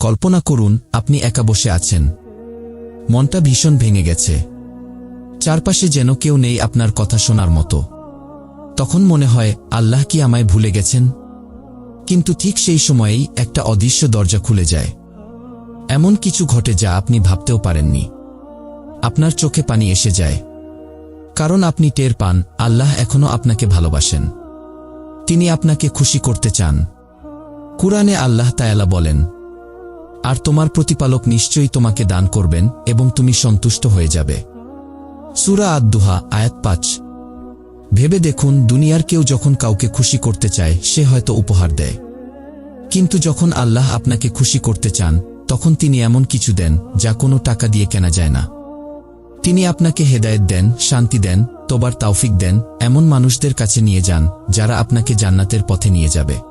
কল্পনা করুন, আপনি একা বসে আছেন। মনটা ভীষণ ভেঙে গেছে। চারপাশে যেন কেউ নেই আপনার কথা শোনার মতো। তখন মনে হয়, আল্লাহ কি আমায় ভুলে গেছেন? কিন্তু ঠিক সেই সময়েই একটা অদৃশ্য দরজা খুলে যায়। এমন কিছু ঘটে যা আপনি ভাবতেও পারেননি। আপনার চোখে পানি এসে যায়। কারণ আপনি টের পান, আল্লাহ এখনও আপনাকে ভালোবাসেন। তিনি আপনাকে খুশি করতে চান। কুরআনে আল্লাহ তায়ালা বলেন আর তোমার প্রতিপালক নিশ্চয়ই তোমাকে দান করবেন এবং তুমি সন্তুষ্ট হয়ে যাবে। সুরা আদুহা আয়াত পাঁচ। ভেবে দেখুন, দুনিয়ার কেউ যখন কাউকে খুশি করতে চায়, সে হয়তো উপহার দেয়। কিন্তু যখন আল্লাহ আপনাকে খুশি করতে চান, তখন তিনি এমন কিছু দেন, যা কোনো টাকা দিয়ে কেনা যায় না। তিনি আপনাকে হেদায়ত দেন, শান্তি দেন, তোবার তাওফিক দেন, এমন মানুষদের কাছে নিয়ে যান, যারা আপনাকে জান্নাতের পথে নিয়ে যাবে।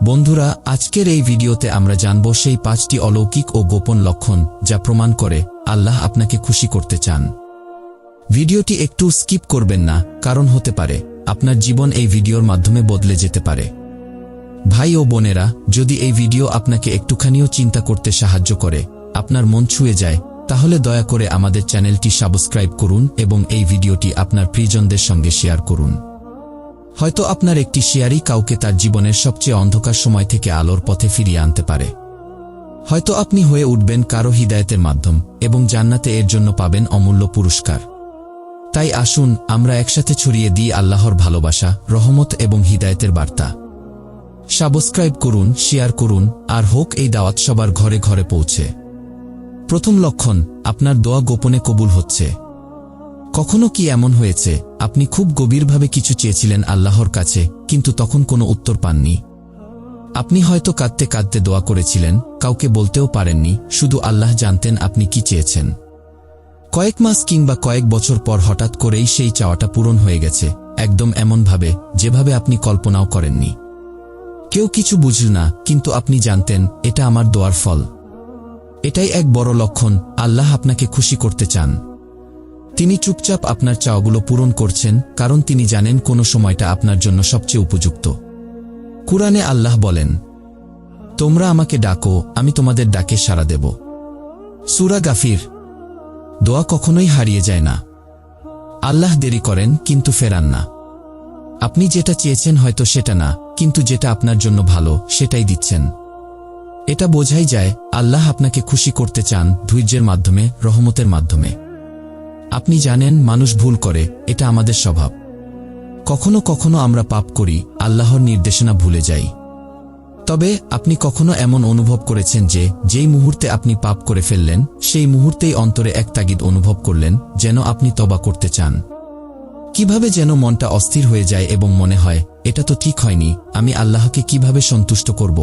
বন্ধুরা, আজকের এই ভিডিওতে আমরা জানব সেই পাঁচটি অলৌকিক ও গোপন লক্ষণ যা প্রমাণ করে আল্লাহ আপনাকে খুশি করতে চান। ভিডিওটি একটু স্কিপ করবেন না, কারণ হতে পারে আপনার জীবন এই ভিডিওর মাধ্যমে বদলে যেতে পারে। ভাই ও বোনেরা, যদি এই ভিডিও আপনাকে একটুখানিও চিন্তা করতে সাহায্য করে, আপনার মন ছুঁয়ে যায়, তাহলে দয়া করে আমাদের চ্যানেলটি সাবস্ক্রাইব করুন এবং এই ভিডিওটি আপনার প্রিয়জনদের সঙ্গে শেয়ার করুন। হয়তো আপনার একটি শেয়ারই কাউকে তার জীবনের সবচেয়ে অন্ধকার সময় থেকে আলোর পথে ফিরিয়ে আনতে পারে। হয়তো আপনি হয়ে উঠবেন কারও হৃদায়তের মাধ্যম এবং জান্নাতে এর জন্য পাবেন অমূল্য পুরস্কার। তাই আসুন, আমরা একসাথে ছড়িয়ে দিই আল্লাহর ভালোবাসা, রহমত এবং হৃদায়তের বার্তা। সাবস্ক্রাইব করুন, শেয়ার করুন, আর হোক এই দাওয়াত সবার ঘরে ঘরে পৌঁছে। প্রথম লক্ষণ, আপনার দোয়া গোপনে কবুল হচ্ছে। কখনো কি এমন হয়েছে? আপনি খুব গভীরভাবে কিছু চেয়েছিলেন আল্লাহর কাছে, কিন্তু তখন কোনো উত্তর পাননি। আপনি হয়তো কাঁদতে কাঁদতে দোয়া করেছিলেন, কাউকে বলতেও পারেননি, শুধু আল্লাহ জানতেন আপনি কি চেয়েছেন। কয়েক মাস কিংবা কয়েক বছর পর হঠাৎ করেই সেই চাওয়াটা পূরণ হয়ে গেছে, একদম এমনভাবে, যেভাবে আপনি কল্পনাও করেননি। কেউ কিছু বুঝল না, কিন্তু আপনি জানতেন, এটা আমার দোয়ার ফল। এটাই এক বড় লক্ষণ, আল্লাহ আপনাকে খুশি করতে চান। তিনি চুপচাপ আপনার চাওয়াগুলো পূরণ করছেন, কারণ তিনি জানেন কোন সময়টা আপনার জন্য সবচেয়ে উপযুক্ত। কুরআনে আল্লাহ বলেন, তোমরা আমাকে ডাকো, আমি তোমাদের ডাকে সাড়া দেব। সুরা গাফির, দোয়া কখনোই হারিয়ে যায় না। আল্লাহ দেরি করেন, কিন্তু ফেরান না। আপনি যেটা চেয়েছেন হয়তো সেটা না, কিন্তু যেটা আপনার জন্য ভালো, সেটাই দিচ্ছেন। এটা বোঝাই যায়, আল্লাহ আপনাকে খুশি করতে চান ধৈর্যের মাধ্যমে, রহমতের মাধ্যমে। আপনি জানেন মানুষ ভুল করে, এটা আমাদের স্বভাব। কখনো কখনো আমরা পাপ করি, আল্লাহর নির্দেশনা ভুলে যাই। তবে আপনি কখনো এমন অনুভব করেছেন যে, যেই মুহূর্তে আপনি পাপ করে ফেললেন, সেই মুহূর্তেই অন্তরে এক তাগিদ অনুভব করলেন, যেন আপনি তবা করতে চান। কীভাবে যেন মনটা অস্থির হয়ে যায় এবং মনে হয়, এটা তো ঠিক হয়নি, আমি আল্লাহকে কীভাবে সন্তুষ্ট করব?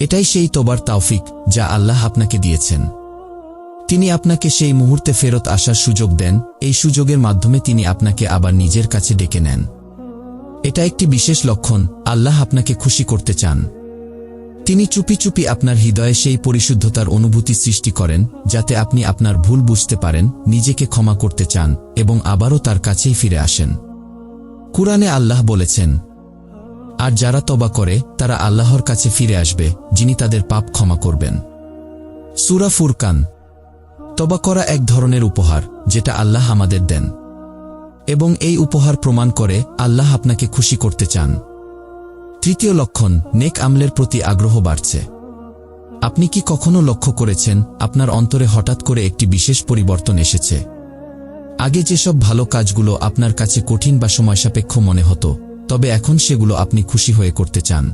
এটাই সেই তোবার তাওফিক, যা আল্লাহ আপনাকে দিয়েছেন। তিনি আপনাকে সেই মুহূর্তে ফেরত আসার সুযোগ দেন, এই সুযোগের মাধ্যমে তিনি আপনাকে আবার নিজের কাছে ডেকে নেন। এটা একটি বিশেষ লক্ষণ, আল্লাহ আপনাকে খুশি করতে চান। তিনি চুপি চুপি আপনার হৃদয়ে সেই পরিশুদ্ধতার অনুভূতি সৃষ্টি করেন, যাতে আপনি আপনার ভুল বুঝতে পারেন, নিজেকে ক্ষমা করতে চান, এবং আবারও তার কাছেই ফিরে আসেন। কুরআনে আল্লাহ বলেছেন, আর যারা তবা করে, তারা আল্লাহর কাছে ফিরে আসবে, যিনি তাদের পাপ ক্ষমা করবেন। সুরা ফুরকান তবা করা এক ধরনের উপহার, যেটা আল্লাহ আমাদের দেন। এবং এই উপহার প্রমাণ করে আল্লাহ আপনাকে খুশি করতে চান। তৃতীয় লক্ষণ, নেক আমলের প্রতি আগ্রহ বাড়ছে। আপনি কি কখনো লক্ষ্য করেছেন, আপনার অন্তরে হঠাৎ করে একটি বিশেষ পরিবর্তন এসেছে? আগে যেসব ভালো কাজগুলো আপনার কাছে কঠিন বা সময়সাপেক্ষ মনে হতো, তবে এখন সেগুলো আপনি খুশি হয়ে করতে চান।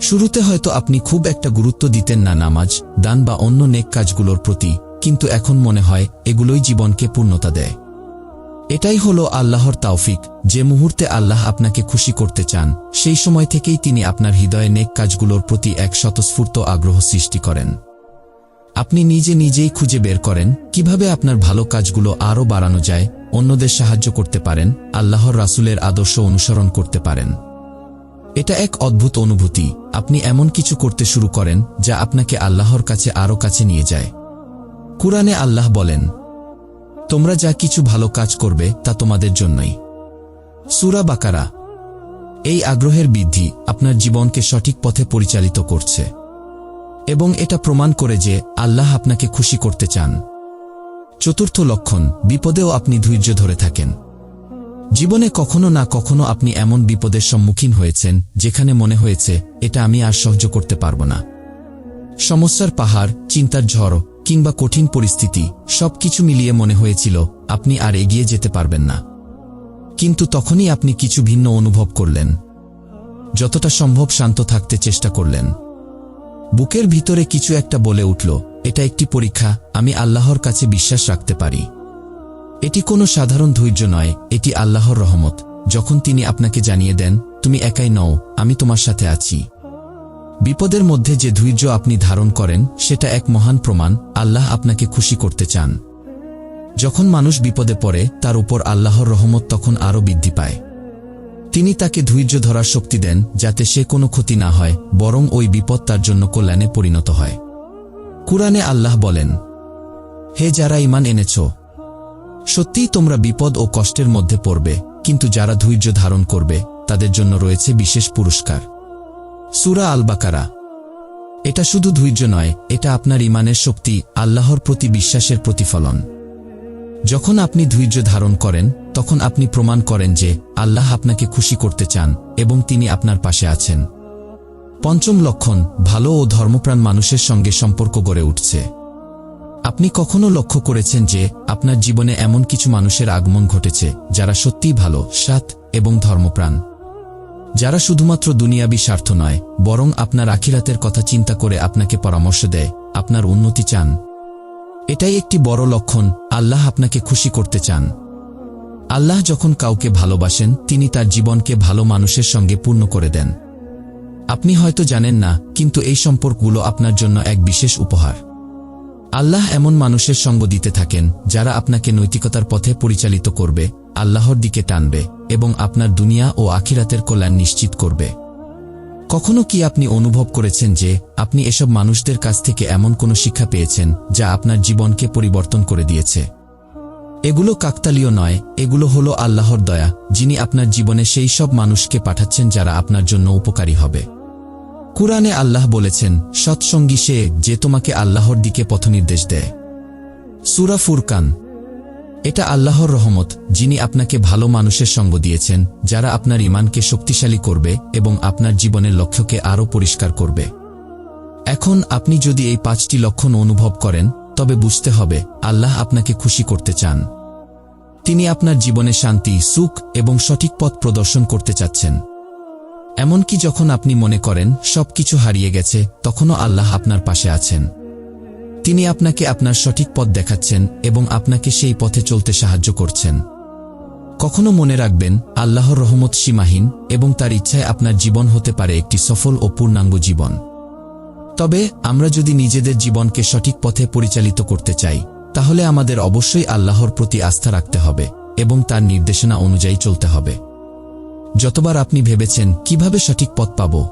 শুরুতে হয়তো আপনি খুব একটা গুরুত্ব দিতেন না নামাজ, দান বা অন্য নেক কাজগুলোর প্রতি কিন্তু এখন মনে হয়, এগুলোই জীবনকে পূর্ণতা দেয়। এটাই হলো আল্লাহর তাওফিক, যে মুহূর্তে আল্লাহ আপনাকে খুশি করতে চান, সেই সময় থেকেই তিনি আপনার হৃদয়ে নেক কাজগুলোর প্রতি এক স্বতঃস্ফূর্ত আগ্রহ সৃষ্টি করেন। আপনি নিজে নিজেই খুঁজে বের করেন, কীভাবে আপনার ভালো কাজগুলো আরও বাড়ানো যায়, অন্যদের সাহায্য করতে পারেন, আল্লাহর রাসুলের আদর্শ অনুসরণ করতে পারেন। এটা এক অদ্ভুত অনুভূতি, আপনি এমন কিছু করতে শুরু করেন, যা আপনাকে আল্লাহর কাছে আরও কাছে নিয়ে যায়। কুরআনে আল্লাহ বলেন, তোমরা যা কিছু ভালো কাজ করবে তা তোমাদের জন্যই। সুরা বাকারা, এই আগ্রহের বৃদ্ধি আপনার জীবনকে সঠিক পথে পরিচালিত করছে এবং এটা প্রমাণ করে যে আল্লাহ আপনাকে খুশি করতে চান। চতুর্থ লক্ষণ, বিপদেও আপনি ধৈর্য ধরে থাকেন। জীবনে কখনো না কখনো আপনি এমন বিপদের সম্মুখীন হয়েছেন যেখানে মনে হয়েছে, এটা আমি আর সহ্য করতে পারব না। সমস্যার পাহাড়, চিন্তার ঝড় কিংবা কঠিন পরিস্থিতি, সবকিছু মিলিয়ে মনে হয়েছিল, আপনি আর এগিয়ে যেতে পারবেন না। কিন্তু তখনই আপনি কিছু ভিন্ন অনুভব করলেন। যতটা সম্ভব শান্ত থাকতে চেষ্টা করলেন। বুকের ভিতরে কিছু একটা বলে উঠল, এটা একটি পরীক্ষা, আমি আল্লাহর কাছে বিশ্বাস রাখতে পারি। এটি কোনো সাধারণ ধৈর্য নয়, এটি আল্লাহর রহমত। যখন তিনি আপনাকে জানিয়ে দেন, তুমি একাই নও, আমি তোমার সাথে আছি। বিপদের মধ্যে যে ধৈর্য আপনি ধারণ করেন, সেটা এক মহান প্রমাণ, আল্লাহ আপনাকে খুশি করতে চান। যখন মানুষ বিপদে পড়ে, তার উপর আল্লাহর রহমত তখন আরও বৃদ্ধি পায়। তিনি তাকে ধৈর্য ধরার শক্তি দেন, যাতে সে কোনো ক্ষতি না হয়, বরং ওই বিপদ তার জন্য কল্যাণে পরিণত হয়। কুরআনে আল্লাহ বলেন, হে যারা ইমান এনেছ, সত্যিই তোমরা বিপদ ও কষ্টের মধ্যে পড়বে, কিন্তু যারা ধৈর্য ধারণ করবে, তাদের জন্য রয়েছে বিশেষ পুরস্কার। সুরা আল বাকারা এটা শুধু ধৈর্য নয়, এটা আপনার ইমানের শক্তি, আল্লাহর প্রতি বিশ্বাসের প্রতিফলন। যখন আপনি ধৈর্য ধারণ করেন, তখন আপনি প্রমাণ করেন যে আল্লাহ আপনাকে খুশি করতে চান এবং তিনি আপনার পাশে আছেন। পঞ্চম লক্ষণ, ভালো ও ধর্মপ্রাণ মানুষের সঙ্গে সম্পর্ক গড়ে উঠছে। আপনি কখনো লক্ষ্য করেছেন যে আপনার জীবনে এমন কিছু মানুষের আগমন ঘটেছে যারা সত্যিই ভালো সাত এবং ধর্মপ্রাণ? যারা শুধুমাত্র দুনিয়াবি স্বার্থ নয়, বরং আপনার আখিরাতের কথা চিন্তা করে আপনাকে পরামর্শ দেয়, আপনার উন্নতি চান। এটাই একটি বড় লক্ষণ, আল্লাহ আপনাকে খুশি করতে চান। আল্লাহ যখন কাউকে ভালোবাসেন, তিনি তার জীবনকে ভালো মানুষের সঙ্গে পূর্ণ করে দেন। আপনি হয়তো জানেন না, কিন্তু এই সম্পর্কগুলো আপনার জন্য এক বিশেষ উপহার। আল্লাহ এমন মানুষের সঙ্গ দিতে থাকেন, যারা আপনাকে নৈতিকতার পথে পরিচালিত করবে আল্লাহর দিকে টানবে এবং আপনার দুনিয়া ও আখিরাতের কল্যাণ নিশ্চিত করবে। কখনো কি আপনি অনুভব করেছেন যে আপনি এসব মানুষদের কাছ থেকে এমন কোনো শিক্ষা পেয়েছেন যা আপনার জীবনকে পরিবর্তন করে দিয়েছে? এগুলো কাকতালীয় নয়, এগুলো হলো আল্লাহর দয়া, যিনি আপনার জীবনে সেই সব মানুষকে পাঠাচ্ছেন যারা আপনার জন্য উপকারী হবে। কুরআনে আল্লাহ বলেছেন, সৎসঙ্গী সে যে তোমাকে আল্লাহর দিকে পথনির্দেশ দেয়। সুরা ফুরকান এটা আল্লাহর রহমত, যিনি আপনাকে ভালো মানুষের সঙ্গ দিয়েছেন, যারা আপনার ইমানকে শক্তিশালী করবে এবং আপনার জীবনের লক্ষ্যকে আরও পরিষ্কার করবে। এখন আপনি যদি এই পাঁচটি লক্ষণ অনুভব করেন, তবে বুঝতে হবে, আল্লাহ আপনাকে খুশি করতে চান। তিনি আপনার জীবনে শান্তি, সুখ এবং সঠিক পথ প্রদর্শন করতে চাচ্ছেন। এমনকি যখন আপনি মনে করেন, সবকিছু হারিয়ে গেছে, তখনও আল্লাহ আপনার পাশে আছেন। তিনি আপনাকে আপনার সঠিক পথ দেখাচ্ছেন এবং আপনাকে সেই পথে চলতে সাহায্য করছেন। কখনো মনে রাখবেন, আল্লাহর রহমত সীমাহীন এবং তার ইচ্ছায় আপনার জীবন হতে পারে একটি সফল ও পূর্ণাঙ্গ জীবন। তবে, আমরা যদি নিজেদের জীবনকে সঠিক পথে পরিচালিত করতে চাই, তাহলে আমাদের অবশ্যই আল্লাহর প্রতি আস্থা রাখতে হবে এবং তার নির্দেশনা অনুযায়ী চলতে হবে। যতবার আপনি ভেবেছেন, কীভাবে সঠিক পথ পাব?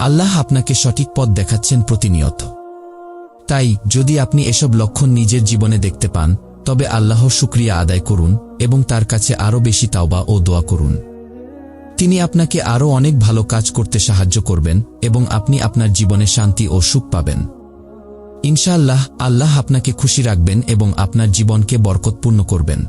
আল্লাহ আপনাকে সঠিক পথ দেখাচ্ছেন প্রতিনিয়ত। তাই, যদি আপনি এসব লক্ষণ নিজের জীবনে দেখতে পান, তবে আল্লাহ শুক্রিয়া আদায় করুন এবং তার কাছে আরও বেশি তাওবা ও দোয়া করুন। তিনি আপনাকে আরও অনেক ভালো কাজ করতে সাহায্য করবেন এবং আপনি আপনার জীবনে শান্তি ও সুখ পাবেন। ইনশাআল্লাহ, আল্লাহ আপনাকে খুশি রাখবেন এবং আপনার জীবনকে বরকতপূর্ণ করবেন।